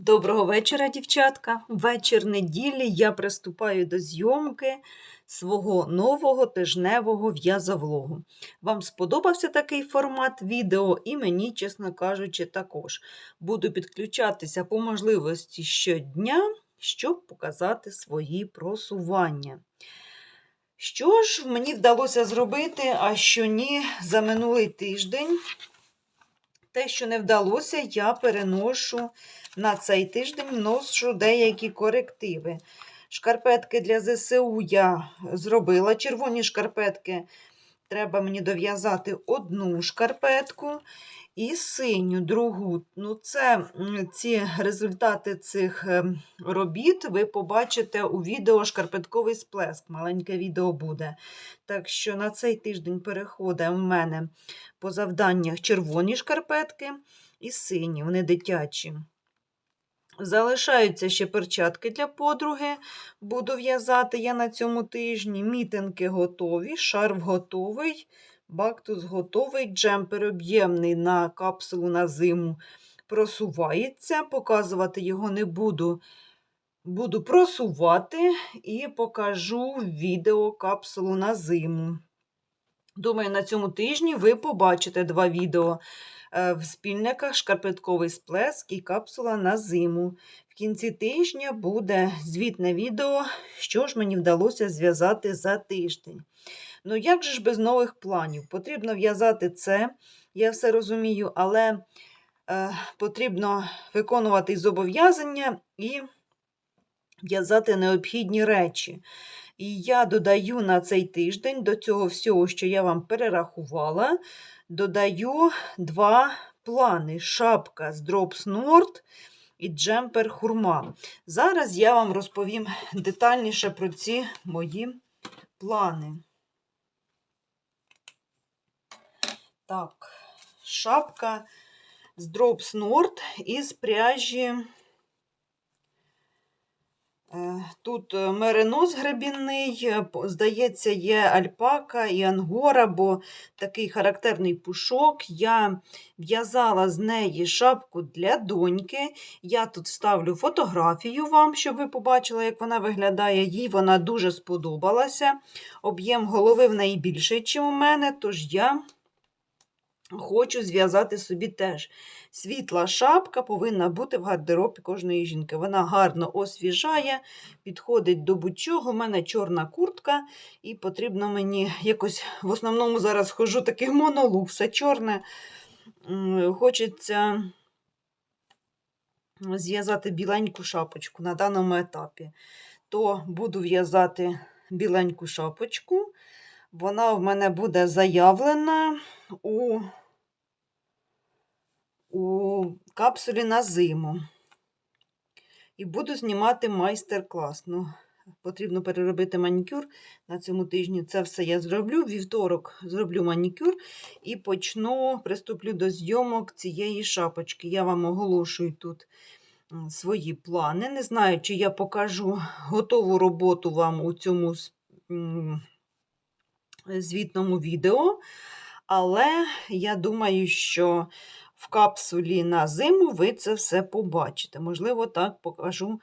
Доброго вечора, дівчатка. Вечір неділі я приступаю до зйомки свого нового тижневого в'язовлогу. Вам сподобався такий формат відео, і мені, чесно кажучи, також. Буду підключатися по можливості щодня, щоб показати свої просування. Що ж мені вдалося зробити, а що ні, за минулий тиждень. Те, що не вдалося, я переношу на цей тиждень вношу деякі корективи. Шкарпетки для ЗСУ я зробила. Червоні шкарпетки треба мені дов'язати одну шкарпетку і синю другу. Ну, це ці результати цих ем, робіт ви побачите у відео шкарпетковий сплеск. Маленьке відео буде. Так що на цей тиждень переходить в мене по завданнях червоні шкарпетки і сині, вони дитячі. Залишаються ще перчатки для подруги. Буду в'язати я на цьому тижні. Мітинки готові, шарф готовий, бактус готовий, джемпер об'ємний на капсулу на зиму просувається. Показувати його не буду. Буду просувати і покажу відео капсулу на зиму. Думаю, на цьому тижні ви побачите два відео в спільниках шкарпетковий сплеск і капсула на зиму. В кінці тижня буде звітне відео, що ж мені вдалося зв'язати за тиждень. Ну, як же ж без нових планів? Потрібно в'язати це, я все розумію, але е, потрібно виконувати зобов'язання і в'язати необхідні речі. І я додаю на цей тиждень до цього всього, що я вам перерахувала, додаю два плани: шапка з Drops Nord і джемпер хурма. Зараз я вам розповім детальніше про ці мої плани. Так, шапка з Drops Nord із пряжі. Е, Тут е, меринос гребінний, е, здається, є альпака і ангора, бо такий характерний пушок. Я в'язала з неї шапку для доньки. Я тут вставлю фотографію вам, щоб ви побачили, як вона виглядає. Їй вона дуже сподобалася. Об'єм голови в неї більший, ніж у мене, тож я хочу зв'язати собі теж. Світла шапка повинна бути в гардеробі кожної жінки. Вона гарно освіжає, підходить до будь-чого. У мене чорна куртка, і потрібно мені якось в основному зараз хожу такий монолуг, все чорне. Хочеться зв'язати біленьку шапочку на даному етапі. То буду в'язати біленьку шапочку. Вона в мене буде заявлена у у капсулі на зиму. І буду знімати майстер-клас. Ну, потрібно переробити манікюр на цьому тижні. Це все я зроблю. Вівторок зроблю манікюр і почну, приступлю до зйомок цієї шапочки. Я вам оголошую тут свої плани. Не знаю, чи я покажу готову роботу вам у цьому звітному відео. Але я думаю, що в капсулі на зиму ви це все побачите. Можливо, так покажу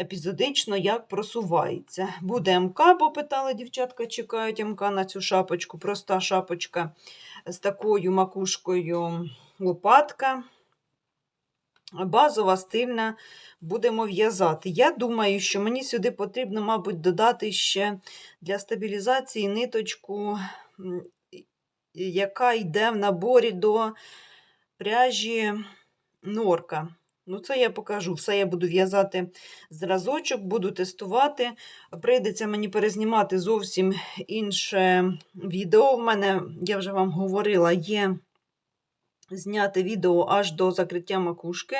епізодично, як просувається. Буде МК, бо питали дівчатка, чекають МК на цю шапочку. Проста шапочка з такою макушкою лопатка. Базова, стильна, будемо в'язати. Я думаю, що мені сюди потрібно, мабуть, додати ще для стабілізації ниточку, яка йде в наборі до пряжі норка. Ну, це я покажу. Все я буду в'язати зразочок, буду тестувати. Прийдеться мені перезнімати зовсім інше відео. В мене, я вже вам говорила, є зняти відео аж до закриття макушки.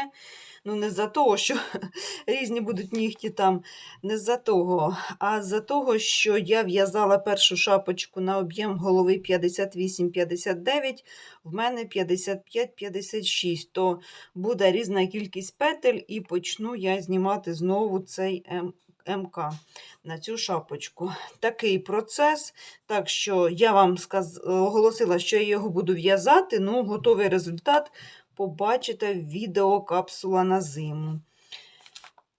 Ну, не з-за того, що різні будуть нігті там, не з-за того, а з-за того, що я в'язала першу шапочку на об'єм голови 58-59, в мене 55-56, то буде різна кількість петель, і почну я знімати знову цей МК на цю шапочку. Такий процес. Так що я вам сказ... оголосила, що я його буду в'язати. Ну, готовий результат побачите в відео капсула на зиму.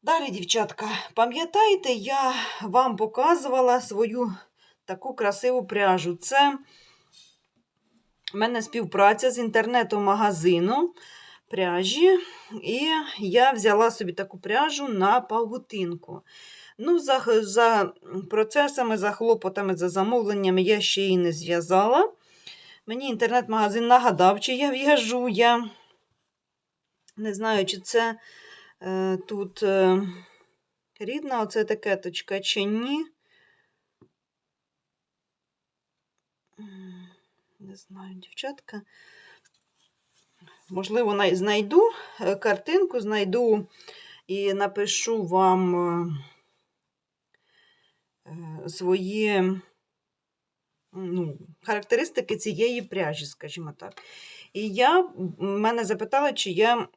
Далі, дівчатка, пам'ятаєте, я вам показувала свою таку красиву пряжу. Це в мене співпраця з інтернетом-магазином пряжі, і я взяла собі таку пряжу на павутинку. Ну, за, за процесами, за хлопотами, за замовленнями я ще її не зв'язала. Мені інтернет-магазин нагадав, чи я в'яжу. Я не знаю, чи це е, тут е, рідна оце етикеточка, чи ні. Не знаю, дівчатка. Можливо, знайду е, картинку, знайду і напишу вам е, е, свої ну, характеристики цієї пряжі, скажімо так. І я мене запитали, чи я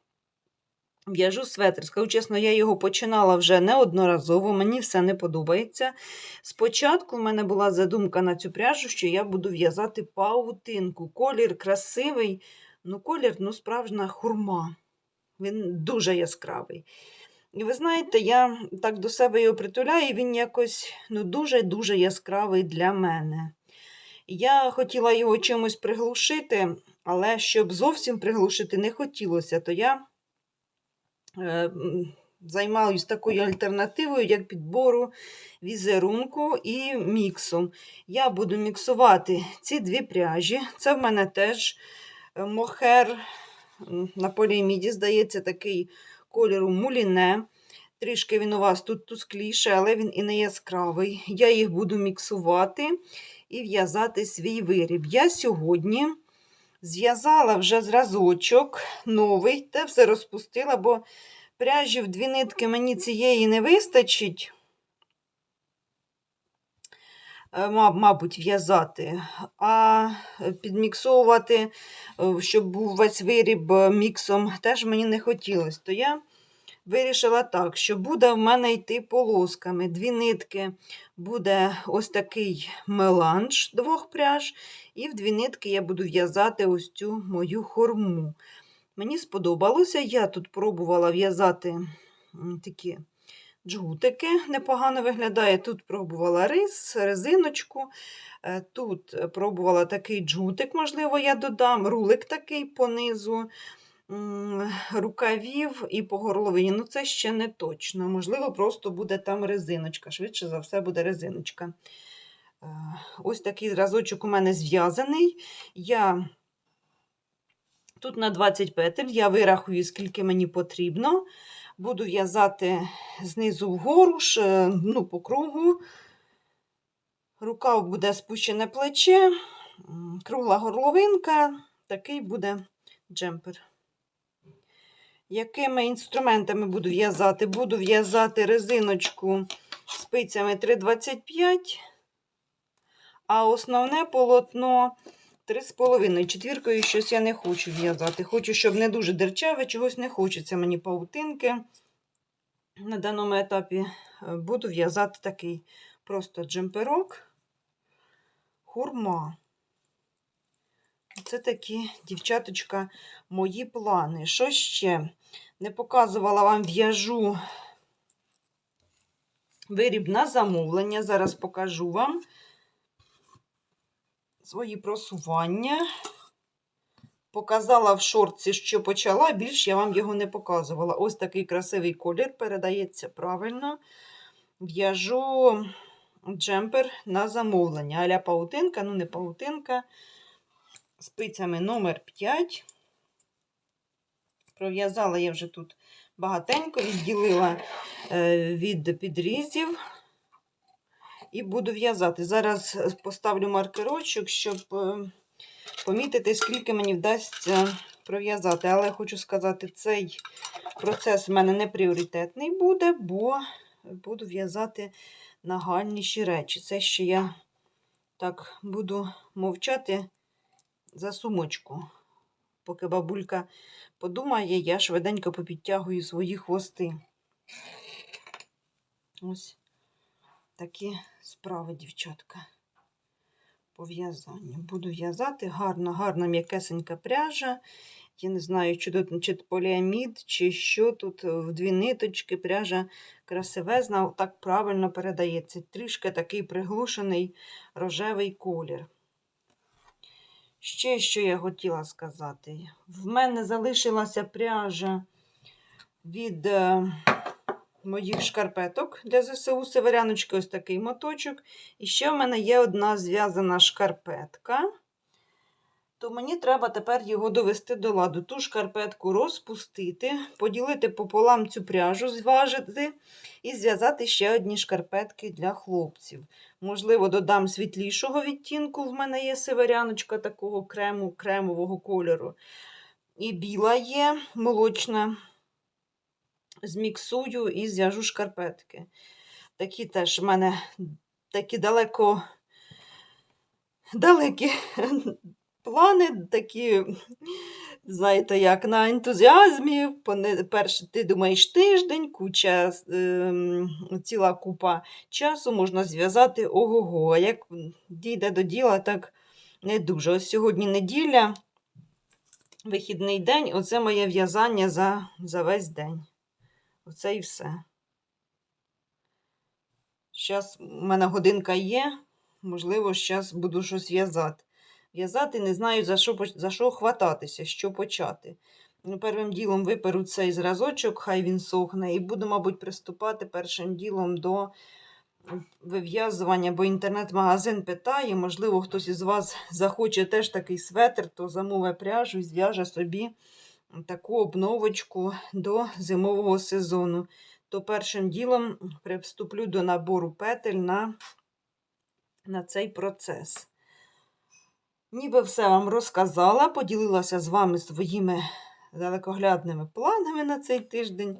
в'яжу светр. Скажу чесно, я його починала вже неодноразово, мені все не подобається. Спочатку в мене була задумка на цю пряжу, що я буду в'язати паутинку. Колір красивий, ну колір ну, справжня хурма. Він дуже яскравий. І ви знаєте, я так до себе його притуляю, і він якось ну, дуже-дуже яскравий для мене. Я хотіла його чимось приглушити, але щоб зовсім приглушити не хотілося, то я е, м, такою альтернативою, як підбору візерунку і міксу. Я буду міксувати ці дві пряжі. Це в мене теж мохер на поліаміді, здається, такий кольору муліне. Трішки він у вас тут тускліше, але він і не яскравий. Я їх буду міксувати і в'язати свій виріб. Я сьогодні зв'язала вже зразочок новий, те все розпустила, бо пряжі в дві нитки мені цієї не вистачить. Е, Мабуть, в'язати, а підміксовувати, е, щоб був весь виріб е, міксом, теж мені не хотілося. То я вирішила так, що буде в мене йти полосками. Дві нитки буде ось такий меланж двох пряж, і в дві нитки я буду в'язати ось цю мою хорму. Мені сподобалося, я тут пробувала в'язати такі джгутики, непогано виглядає. Тут пробувала рис, резиночку. Е, Тут пробувала такий джгутик, можливо, я додам, рулик такий понизу м, рукавів і по горловині. Ну, це ще не точно. Можливо, просто буде там резиночка. Швидше за все, буде резиночка. Е, Ось такий зразочок у мене зв'язаний. Я тут на 20 петель, я вирахую, скільки мені потрібно. Буду в'язати знизу вгору, ну, по кругу. Рукав буде спущене плече, кругла горловинка, такий буде джемпер. Якими інструментами буду в'язати? Буду в'язати резиночку спицями 3,25, а основне полотно 3,5. Четвіркою щось я не хочу в'язати. Хочу, щоб не дуже дерчаве, чогось не хочеться мені паутинки. На даному етапі е, буду в'язати такий просто джемперок, хурма. Це такі, дівчаточка, мої плани. Що ще? Не показувала вам в'яжу виріб на замовлення. Зараз покажу вам свої просування. Показала в шорці, що почала, більш я вам його не показувала. Ось такий красивий колір передається правильно. В'яжу джемпер на замовлення. Аля паутинка, ну не паутинка. Спицями номер 5. Пров'язала я вже тут багатенько, відділила е, від підрізів. І буду в'язати. Зараз поставлю маркерочок, щоб е, помітити, скільки мені вдасться пров'язати. Але хочу сказати, цей процес в мене не пріоритетний буде, бо буду в'язати нагальніші речі. Це ще я так буду мовчати за сумочку. Поки бабулька подумає, я швиденько попідтягую свої хвости. Ось такі справи, дівчатка. По в'язанню. Буду в'язати гарна, гарна м'якесенька пряжа. Я не знаю, чи тут чи поліамід, чи що тут в дві ниточки, пряжа красивезна, так правильно передається. Трішки такий приглушений рожевий колір. Ще що я хотіла сказати. В мене залишилася пряжа від е, моїх шкарпеток для ЗСУ Северяночки, ось такий моточок. І ще в мене є одна зв'язана шкарпетка. То мені треба тепер його довести до ладу. Ту шкарпетку розпустити, поділити пополам цю пряжу, зважити і зв'язати ще одні шкарпетки для хлопців. Можливо, додам світлішого відтінку. В мене є северяночка такого крему, кремового кольору. І біла є, молочна. Зміксую і зв'яжу шкарпетки. Такі теж в мене такі далеко далекі плани, такі, знаєте, як на ентузіазмі. Перше, ти думаєш тиждень, куча, ем, ціла купа часу можна зв'язати ого-го. А як дійде до діла, так не дуже. Ось сьогодні неділя, вихідний день, оце моє в'язання за, за весь день. Оце і все. Зараз у мене годинка є, можливо, зараз буду щось в'язати. В'язати не знаю, за що, за що хвататися, що почати. Ну, Первим ділом виперу цей зразочок, хай він сохне, і буду, мабуть, приступати першим ділом до вив'язування, бо інтернет-магазин питає, можливо, хтось із вас захоче теж такий светр, то замовить пряжу і зв'яже собі таку обновочку до зимового сезону. То першим ділом приступлю до набору петель на, на цей процес. Ніби все вам розказала, поділилася з вами своїми далекоглядними планами на цей тиждень.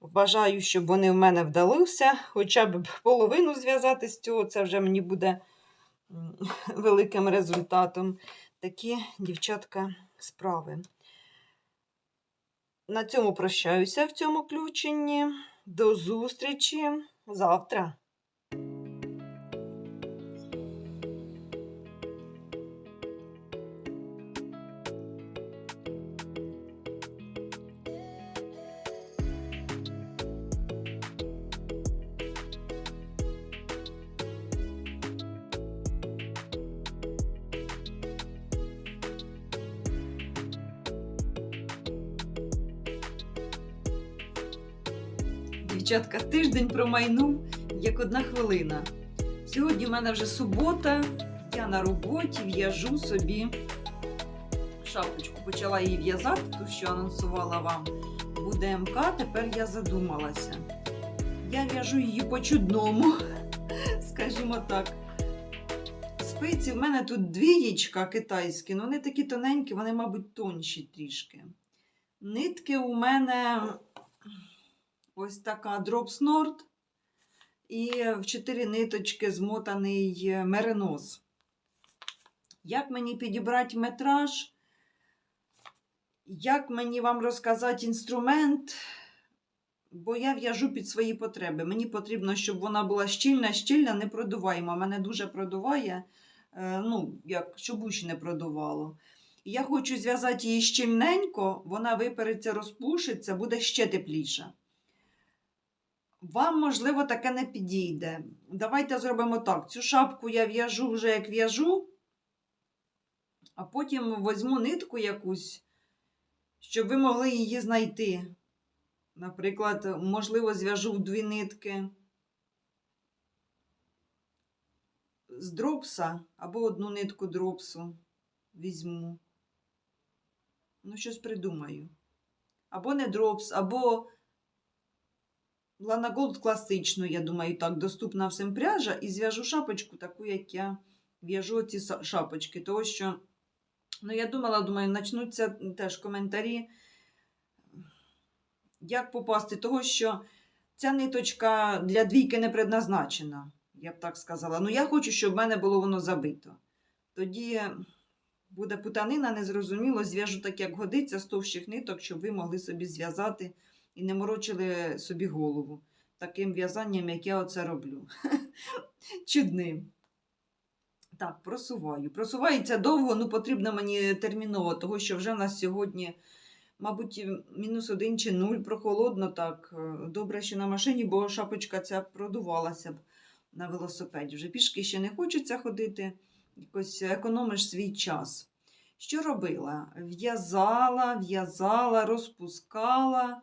Бажаю, щоб вони в мене вдалися, хоча б половину зв'язати з цього, це вже мені буде великим результатом. Такі, дівчатка, справи. На цьому прощаюся в цьому включенні. До зустрічі завтра. Дівчатка, тиждень промайнув як одна хвилина. Сьогодні в мене вже субота, я на роботі в'яжу собі шапочку. Почала її в'язати, ту, що анонсувала вам. Буде МК, тепер я задумалася. Я в'яжу її по чудному, скажімо так. Спиці в мене тут двієчка китайські, ну вони такі тоненькі, вони, мабуть, тонші трішки. Нитки у мене ось така дропснорт і в чотири ниточки змотаний е, меринос. Як мені підібрати метраж? Як мені вам розказати інструмент? Бо я в'яжу під свої потреби. Мені потрібно, щоб вона була щільна, щільна, не продуваємо. Мене дуже продуває, е, ну, як щоб уші не продувало. Я хочу зв'язати її щільненько, вона випереться, розпушиться, буде ще тепліша. Вам, можливо, таке не підійде. Давайте зробимо так. Цю шапку я в'яжу вже як в'яжу, а потім візьму нитку якусь, щоб ви могли її знайти. Наприклад, можливо, зв'яжу в дві нитки з дропса або одну нитку дропсу візьму. Ну, щось придумаю. Або не дропс, або Лана Голд класичну, я думаю, так, доступна всім пряжа, і зв'яжу шапочку, таку, як я в'яжу ці шапочки. Тому що, ну, я думала, думаю, почнуться теж коментарі, як попасти, того, що ця ниточка для двійки не предназначена, я б так сказала. Ну, я хочу, щоб в мене було воно забито. Тоді буде путанина, незрозуміло, зв'яжу так, як годиться, з товщих ниток, щоб ви могли собі зв'язати і не морочили собі голову таким в'язанням, як я оце роблю. Чудним. Так, просуваю. Просувається довго, ну потрібно мені терміново, того що вже в нас сьогодні, мабуть, мінус один чи нуль, прохолодно так. Добре, що на машині, бо шапочка ця продувалася б на велосипеді. Вже пішки ще не хочеться ходити, якось економиш свій час. Що робила? В'язала, в'язала, розпускала,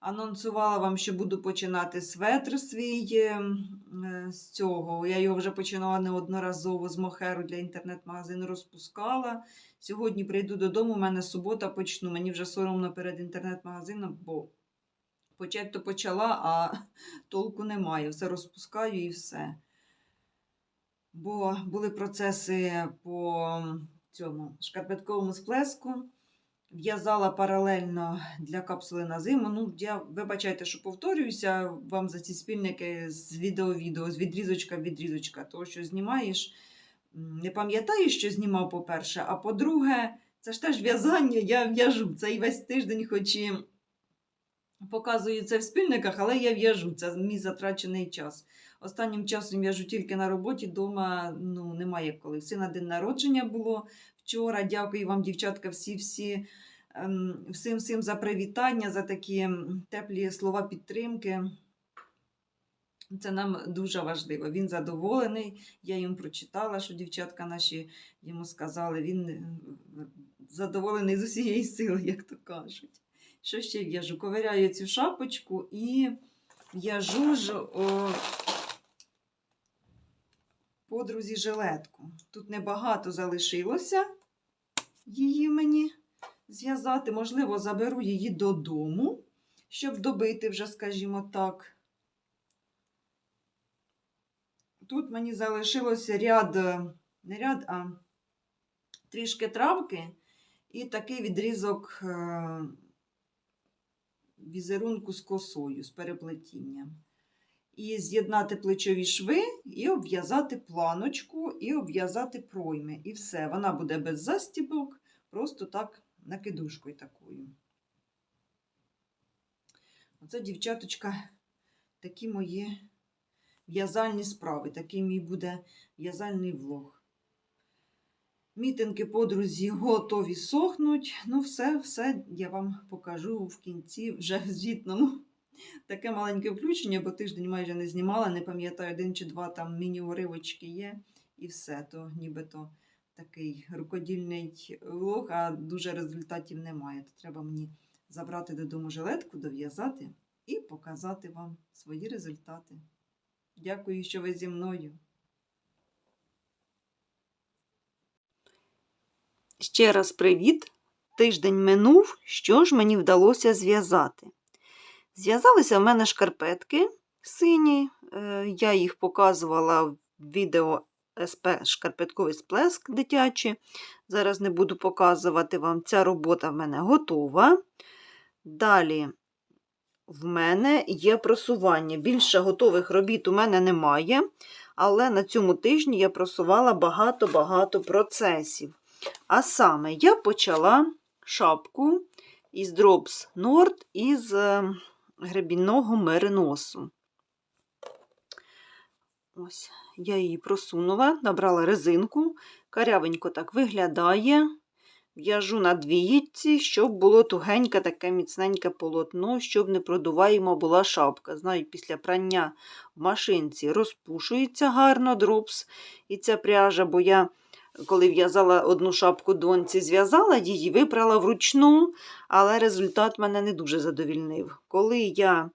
анонсувала вам, що буду починати светр свій е, е, з цього. Я його вже починала неодноразово з мохеру для інтернет-магазину розпускала. Сьогодні прийду додому, у мене субота почну. Мені вже соромно перед інтернет-магазином, бо почать то почала, а толку немає. Все розпускаю і все. Бо були процеси по цьому шкарпетковому сплеску. В'язала паралельно для капсули на зиму. Ну, я вибачайте, що повторююся вам за ці спільники з відео-відео, з відрізочка в відрізочка. Того, що знімаєш, не пам'ятаєш, що знімав, по-перше, а по-друге, це ж теж в'язання, я в'яжу. Це і весь тиждень, хоч і показую це в спільниках, але я в'яжу. Це мій затрачений час. Останнім часом в'яжу тільки на роботі, вдома ну, немає коли. Все на день народження було вчора. Дякую вам, дівчатка, всі-всі. ем, Всім всім за привітання, за такі теплі слова підтримки. Це нам дуже важливо. Він задоволений. Я йому прочитала, що дівчатка наші йому сказали. Він е, задоволений з усієї сили, як то кажуть. Що ще в'яжу? Ковиряю цю шапочку і в'яжу ж о, подрузі жилетку. Тут небагато залишилося її мені зв'язати. Можливо, заберу її додому, щоб добити вже, скажімо так. Тут мені залишилося ряд, е, не ряд, а трішки травки і такий відрізок е, візерунку з косою, з переплетінням. І з'єднати плечові шви, і обв'язати планочку, і обв'язати пройми. І все. Вона буде без застібок, просто так накидушкою такою. Оце, дівчаточка, такі мої в'язальні справи. Такий мій буде в'язальний влог. Мітинки, подрузі, готові сохнуть. Ну, все, все я вам покажу в кінці вже в звітному. Таке маленьке включення, бо тиждень майже не знімала, не пам'ятаю, один чи два там міні-уривочки є, і все. То нібито такий рукодільний влог, а дуже результатів немає. То треба мені забрати додому жилетку, дов'язати і показати вам свої результати. Дякую, що ви зі мною. Ще раз привіт. Тиждень минув, що ж мені вдалося зв'язати. Зв'язалися в мене шкарпетки сині. е, Я їх показувала в відео СП шкарпетковий сплеск дитячий. Зараз не буду показувати вам. Ця робота в мене готова. Далі в мене є просування. Більше готових робіт у мене немає, але на цьому тижні я просувала багато-багато процесів. А саме я почала шапку із Drops Nord із е, гребінного мериносу. Ось, я її просунула, набрала резинку, карявенько так виглядає. В'яжу на двіїці, щоб було тугеньке таке міцненьке полотно, щоб не продуваємо була шапка. Знаю, після прання в машинці розпушується гарно дропс і ця пряжа, бо я, коли в'язала одну шапку доньці, зв'язала її, випрала вручну, але результат мене не дуже задовільнив. Коли я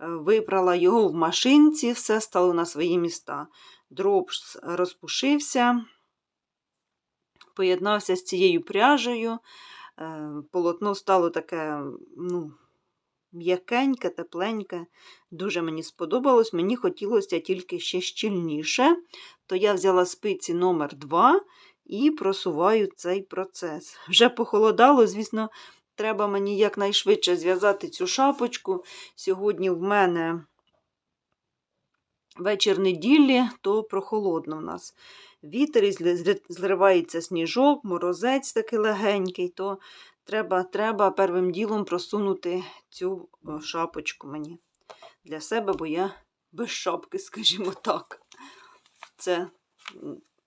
е, випрала його в машинці, все стало на свої міста. Дропс розпушився поєднався з цією пряжею. Е, Полотно стало таке, ну, м'якеньке, тепленьке. Дуже мені сподобалось. Мені хотілося тільки ще щільніше. То я взяла спиці номер 2 і просуваю цей процес. Вже похолодало, звісно, треба мені якнайшвидше зв'язати цю шапочку. Сьогодні в мене вечір неділі, то прохолодно в нас вітер, зривається сніжок, морозець такий легенький, то треба, треба первим ділом просунути цю шапочку мені для себе, бо я без шапки, скажімо так. Це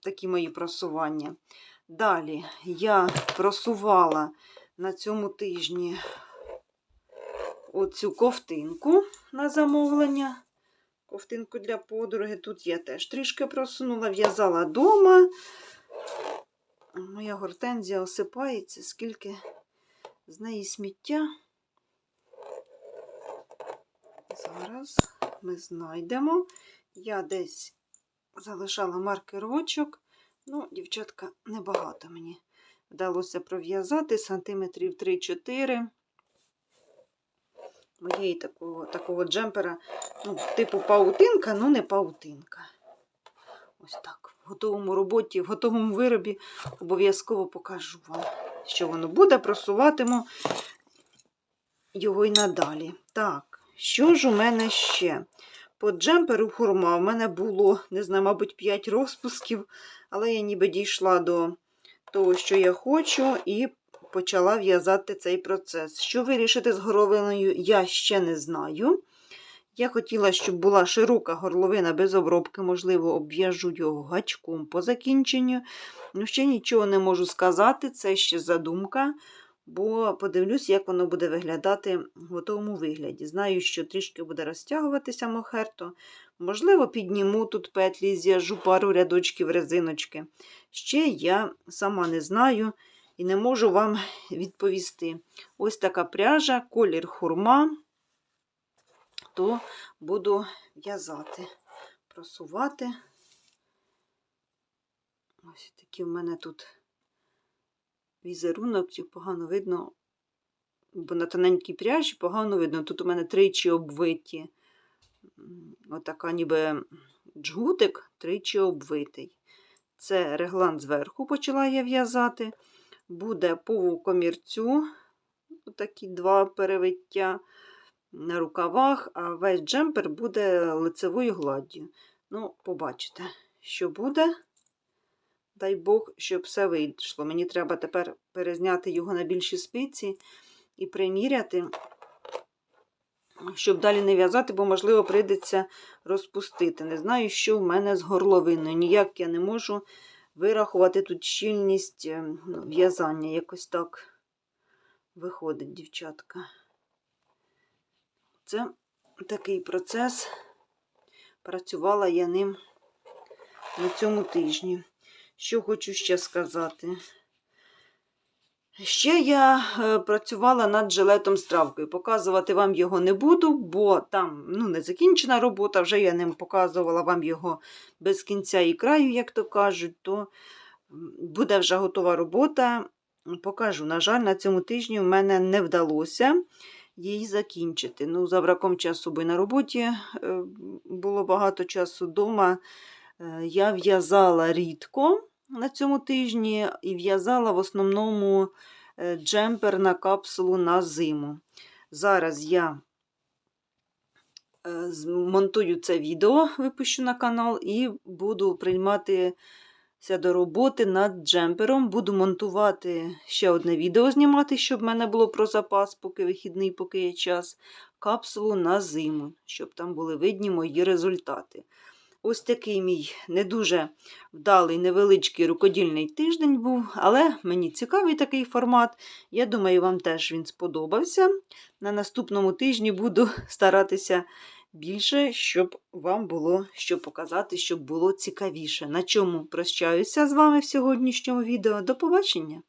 такі мої просування. Далі я просувала на цьому тижні оцю ковтинку на замовлення. Ковтинку для подруги. Тут я теж трішки просунула, в'язала вдома. Моя гортензія осипається, скільки з неї сміття. Зараз ми знайдемо. Я десь залишала маркерочок. Ну, дівчатка, небагато мені вдалося пров'язати сантиметрів 3-4. Моєї такого, такого джемпера, ну, типу паутинка, ну не паутинка. Ось так. В готовому роботі, в готовому виробі обов'язково покажу вам, що воно буде, просуватиму його й надалі. Так, що ж у мене ще? По джемперу хурма в мене було, не знаю, мабуть, 5 розпусків, але я ніби дійшла до того, що я хочу, і почала в'язати цей процес. Що вирішити з горловиною, я ще не знаю. Я хотіла, щоб була широка горловина без обробки, можливо, обв'яжу його гачком по закінченню. Ну, ще нічого не можу сказати, це ще задумка, бо подивлюсь, як воно буде виглядати в готовому вигляді. Знаю, що трішки буде розтягуватися мохерто. Можливо, підніму тут петлі, зв'яжу пару рядочків резиночки. Ще я сама не знаю і не можу вам відповісти. Ось така пряжа, колір хурма то буду в'язати, просувати. Ось такий в мене тут візерунок, чи погано видно, бо на тоненькій пряжі погано видно. Тут у мене тричі обвиті. Отака ніби джгутик, тричі обвитий. Це реглан зверху почала я в'язати. Буде по комірцю, такі два перевиття на рукавах, а весь джемпер буде лицевою гладдю. Ну, побачите, що буде. Дай Бог, щоб все вийшло. Мені треба тепер перезняти його на більші спиці і приміряти, щоб далі не в'язати, бо, можливо, прийдеться розпустити. Не знаю, що в мене з горловиною. Ніяк я не можу вирахувати тут щільність е, ну, в'язання. Якось так виходить, дівчатка. Це такий процес. Працювала я ним на цьому тижні. Що хочу ще сказати? Ще я е, працювала над жилетом з травкою. Показувати вам його не буду, бо там ну, не закінчена робота, вже я ним показувала вам його без кінця і краю, як то кажуть, то буде вже готова робота. Покажу. На жаль, на цьому тижні в мене не вдалося її закінчити. Ну, За браком часу, бо на роботі е, було багато часу вдома. Е, Я в'язала рідко на цьому тижні і в'язала в основному е, джемпер на капсулу на зиму. Зараз я монтую це відео, випущу на канал, і буду прийматися до роботи над джемпером. Буду монтувати ще одне відео знімати, щоб в мене було про запас, поки вихідний, поки є час, капсулу на зиму, щоб там були видні мої результати. Ось такий мій не дуже вдалий, невеличкий рукодільний тиждень був, але мені цікавий такий формат. Я думаю, вам теж він сподобався. На наступному тижні буду старатися більше, щоб вам було що показати, щоб було цікавіше. На чому прощаюся з вами в сьогоднішньому відео. До побачення!